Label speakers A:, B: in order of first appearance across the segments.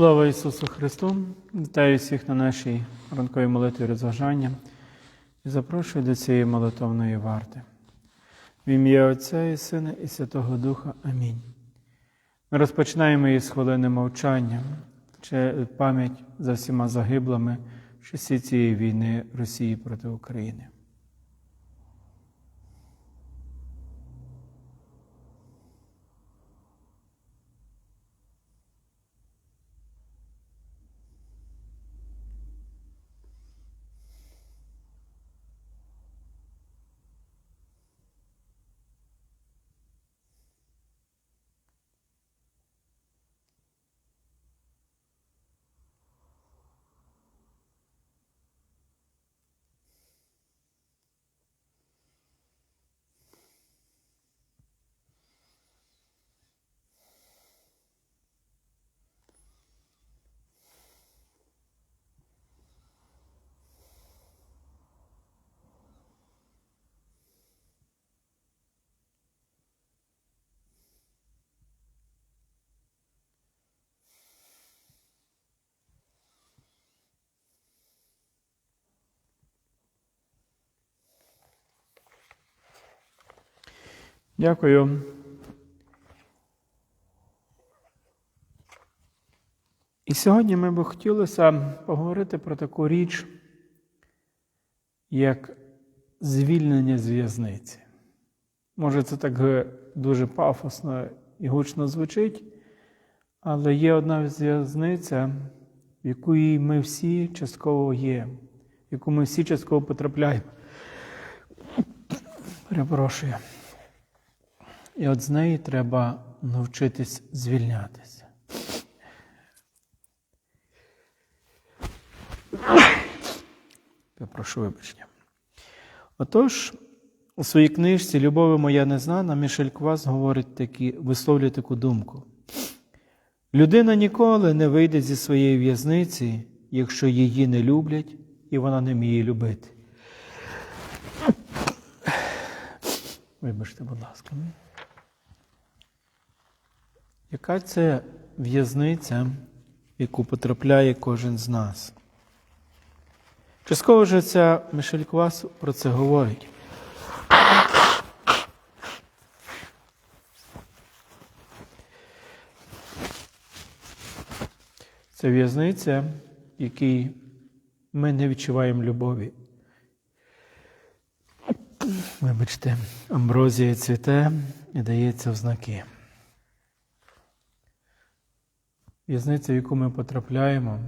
A: Слава Ісусу Христу! Вітаю всіх на нашій ранковій молитві розважання і запрошую до цієї молитовної варти. В ім'я Отця і Сина і Святого Духа. Амінь. Ми розпочинаємо її з хвилини мовчання, чи пам'ять за всіма загиблими в часі цієї війни Росії проти України. Дякую. І сьогодні ми би хотілося поговорити про таку річ, як звільнення з в'язниці. Може, це так дуже пафосно і гучно звучить, але є одна в'язниця, в якій ми всі частково є, в яку ми всі частково потрапляємо. Перепрошую. І от з неї треба навчитись звільнятися. Я прошу вибачення. Отож, у своїй книжці Любови моя незнана Мішель Квас говорить такі, висловлює таку думку. Людина ніколи не вийде зі своєї в'язниці, якщо її не люблять і вона не вміє любити. Вибачте, будь ласка. Яка це в'язниця, в яку потрапляє кожен з нас? Частково вже ця Мишель Квас про це говорить. Це в'язниця, в якій ми не відчуваємо любові. Вибачте, амброзія цвіте і дається в знаки. В'язниця, в яку ми потрапляємо,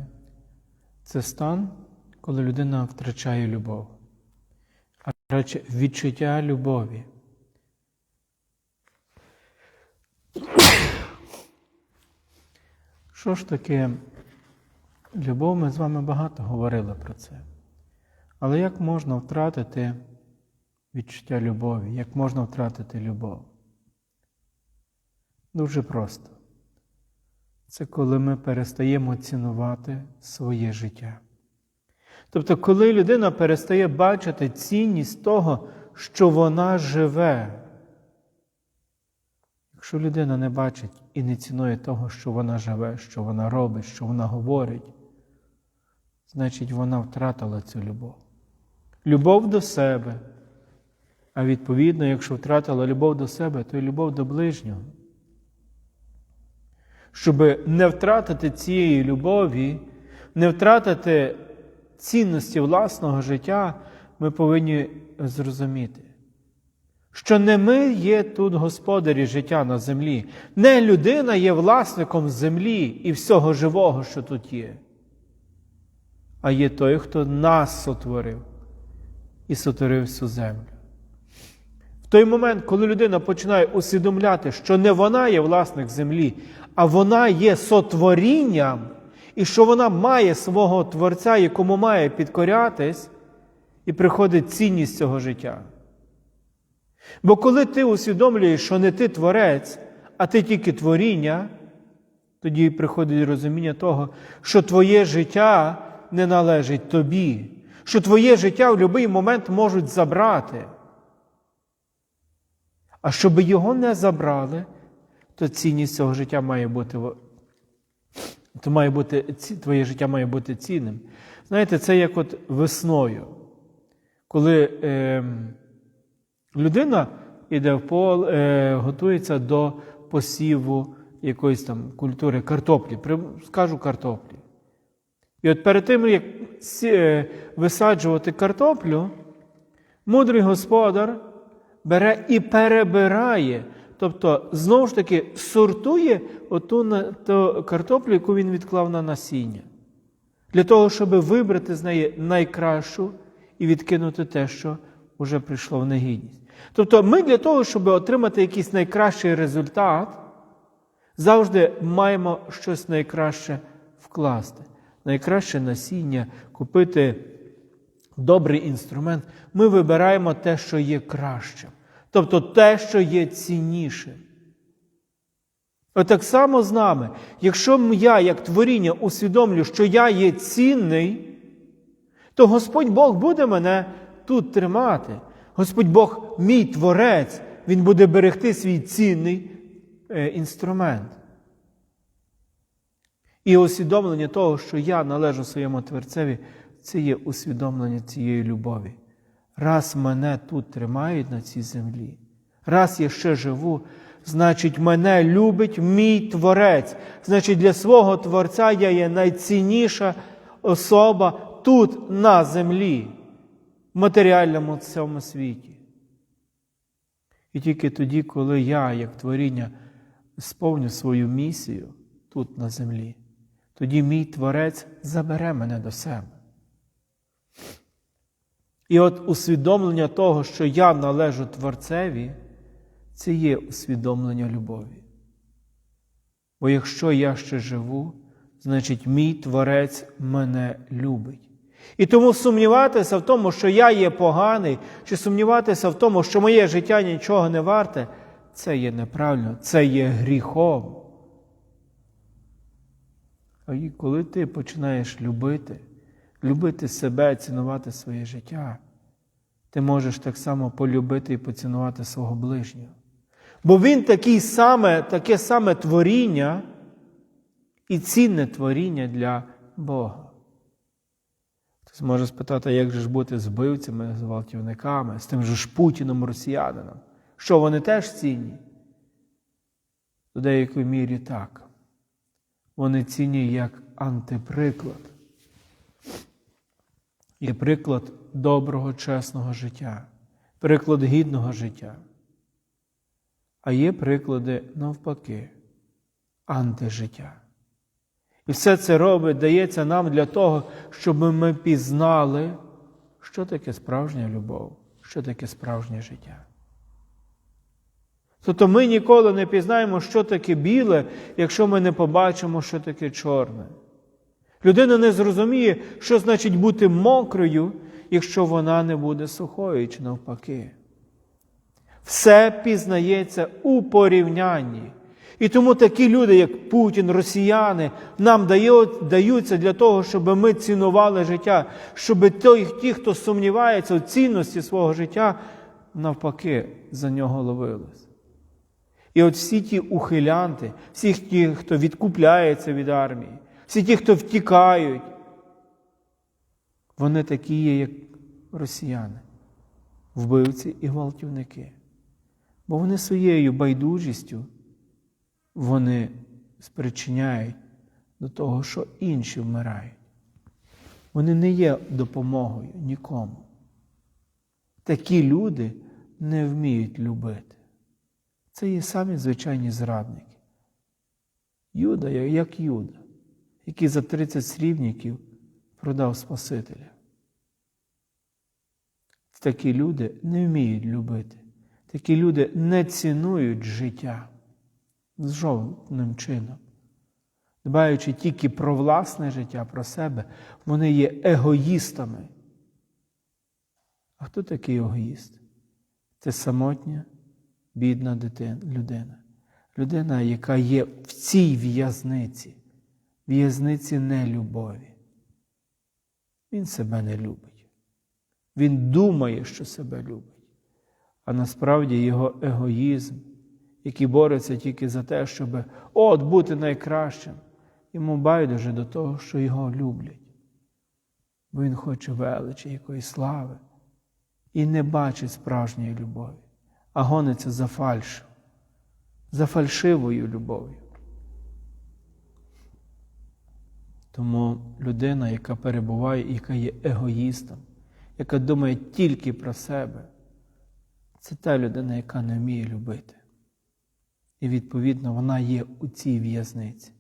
A: це стан, коли людина втрачає любов, а радше відчуття любові. Що ж таке любов? Ми з вами багато говорили про це. Але як можна втратити відчуття любові? Як можна втратити любов? Дуже просто. Це коли ми перестаємо цінувати своє життя. Тобто, коли людина перестає бачити цінність того, що вона живе. Якщо людина не бачить і не цінує того, що вона живе, що вона робить, що вона говорить, значить вона втратила цю любов. Любов до себе. А відповідно, якщо втратила любов до себе, то й любов до ближнього. Щоб не втратити цієї любові, не втратити цінності власного життя, ми повинні зрозуміти, що не ми є тут господарі життя на землі, не людина є власником землі і всього живого, що тут є, а є той, хто нас сотворив і сотворив всю землю. Той момент, коли людина починає усвідомляти, що не вона є власник землі, а вона є сотворінням, і що вона має свого Творця, якому має підкорятись, і приходить цінність цього життя. Бо коли ти усвідомлюєш, що не ти творець, а ти тільки творіння, тоді приходить розуміння того, що твоє життя не належить тобі, що твоє життя в будь-який момент можуть забрати. А щоб його не забрали, то цінність цього життя має бути то має бути, твоє життя має бути цінним. Знаєте, це як от весною, коли е, людина йде в поле, е, готується до посіву якоїсь там культури картоплі, скажу картоплі. І от перед тим, як е, висаджувати картоплю, мудрий господар бере і перебирає, тобто знову ж таки сортує оту ту картоплю, яку він відклав на насіння, для того, щоб вибрати з неї найкращу і відкинути те, що вже прийшло в негідність. Тобто, ми для того, щоб отримати якийсь найкращий результат, завжди маємо щось найкраще вкласти, найкраще насіння, купити добрий інструмент. Ми вибираємо те, що є кращим, тобто те, що є ціннішим. Отак само з нами. Якщо я, як творіння, усвідомлю, що я є цінний, то Господь Бог буде мене тут тримати. Господь Бог, мій творець, Він буде берегти свій цінний е, інструмент. І усвідомлення того, що я належу своєму Творцеві, це є усвідомлення цієї любові. Раз мене тут тримають на цій землі, раз я ще живу, значить, мене любить мій Творець. Значить, для свого Творця я є найцінніша особа тут, на землі, в матеріальному цьому світі. І тільки тоді, коли я, як творіння, сповню свою місію тут на землі, тоді мій Творець забере мене до себе. І от усвідомлення того, що я належу Творцеві, це є усвідомлення любові. Бо якщо я ще живу, значить мій Творець мене любить. І тому сумніватися в тому, що я є поганий, чи сумніватися в тому, що моє життя нічого не варте, це є неправильно, це є гріхом. А коли ти починаєш любити, любити себе, цінувати своє життя, ти можеш так само полюбити і поцінувати свого ближнього. Бо він такий саме, таке саме творіння і цінне творіння для Бога. Хтось може спитати, як же ж бути з вбивцями, з гвалтівниками, з тим же ж Путіном, росіянином? Що вони теж цінні? У деякій мірі так. Вони цінні як антиприклад. Є приклад доброго, чесного життя, приклад гідного життя. А є приклади навпаки, антижиття. І все це робить, дається нам для того, щоб ми пізнали, що таке справжня любов, що таке справжнє життя. Тобто ми ніколи не пізнаємо, що таке біле, якщо ми не побачимо, що таке чорне. Людина не зрозуміє, що значить бути мокрою, якщо вона не буде сухою чи навпаки. Все пізнається у порівнянні. І тому такі люди, як Путін, росіяни, нам даються для того, щоб ми цінували життя, щоб ті, хто сумнівається у цінності свого життя, навпаки, за нього ловились. І от всі ті ухилянти, всі ті, хто відкупляється від армії, всі ті, хто втікають, вони такі є, як росіяни, вбивці і гвалтівники. Бо вони своєю байдужістю вони спричиняють до того, що інші вмирають. Вони не є допомогою нікому. Такі люди не вміють любити. Це є самі звичайні зрадники. Юда, як Юда, який за 30 срібників продав Спасителя. Такі люди не вміють любити. Такі люди не цінують життя з жодним чином. Дбаючи тільки про власне життя, про себе, вони є егоїстами. А хто такий егоїст? Це самотня, бідна дитина, людина. Людина, яка є в цій в'язниці, в'язниці нелюбові. Він себе не любить. Він думає, що себе любить. А насправді його егоїзм, який бореться тільки за те, щоб от бути найкращим, йому байдуже до того, що його люблять. Бо він хоче величі якоїсь слави і не бачить справжньої любові, а гониться за фальшу, за фальшивою любов'ю. Тому людина, яка перебуває, яка є егоїстом, яка думає тільки про себе, це та людина, яка не вміє любити. І відповідно вона є у цій в'язниці.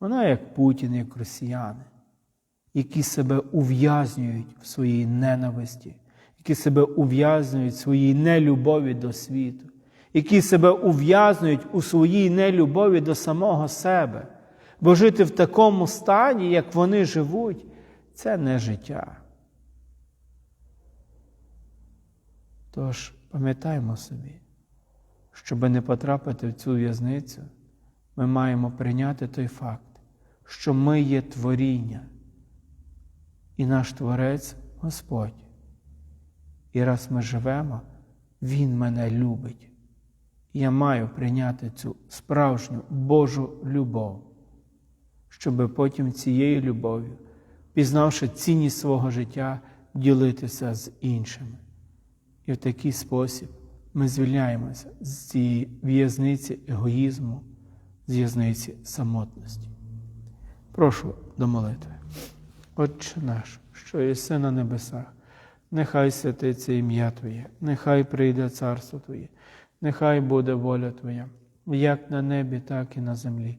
A: Вона як Путін, як росіяни, які себе ув'язнюють в своїй ненависті, які себе ув'язнюють в своїй нелюбові до світу, які себе ув'язнюють у своїй нелюбові до самого себе. Бо жити в такому стані, як вони живуть, це не життя. Тож пам'ятаємо собі, щоб не потрапити в цю в'язницю, ми маємо прийняти той факт, що ми є творіння, і наш Творець Господь. І раз ми живемо, Він мене любить. Я маю прийняти цю справжню Божу любов, щоб потім цією любов'ю, пізнавши цінність свого життя, ділитися з іншими. І в такий спосіб ми звільняємося з цієї в'язниці егоїзму, з в'язниці самотності. Прошу до молитви. Отче наш, що єси на небесах, нехай святиться ім'я Твоє, нехай прийде царство Твоє, нехай буде воля Твоя, як на небі, так і на землі.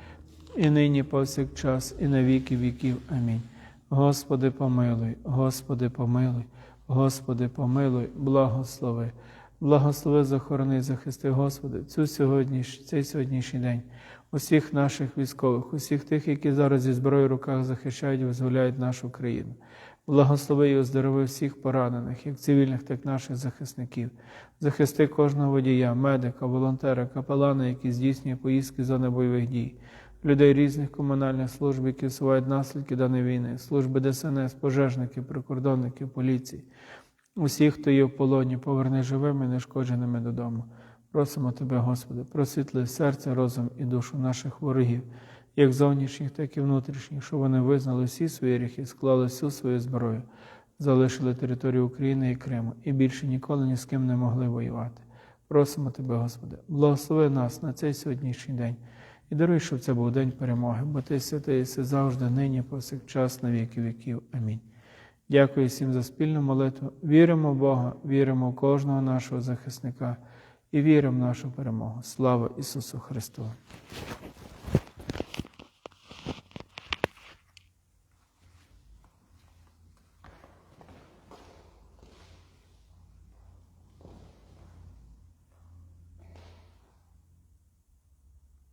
A: і нині повсякчас, і на віки віків. Амінь. Господи, помилуй, Господи, помилуй, Господи, помилуй, благослови. Благослови, захорони, захисти, Господи, цю сьогодніш, цей сьогоднішній день, усіх наших військових, усіх тих, які зараз зі зброєю в руках захищають і визволяють нашу країну. Благослови і оздорови всіх поранених, як цивільних, так і наших захисників. Захисти кожного водія, медика, волонтера, капелана, які здійснює поїздки зони бойових дій, людей різних комунальних служб, які усувають наслідки даної війни, служби ДСНС, пожежників, прикордонників, поліції. Усіх, хто є в полоні, поверни живими, нешкодженими додому. Просимо Тебе, Господи, просвітли серце, розум і душу наших ворогів, як зовнішніх, так і внутрішніх, щоб вони визнали всі свої гріхи, склали всю свою зброю, залишили територію України і Криму і більше ніколи ні з ким не могли воювати. Просимо Тебе, Господи, благослови нас на цей сьогоднішній день і даруй, щоб це був день перемоги, бо Ти святий це завжди, нині, повсякчас, на віки віків. Амінь. Дякую всім за спільну молитву. Віримо в Бога, віримо в кожного нашого захисника і віримо в нашу перемогу. Слава Ісусу Христу!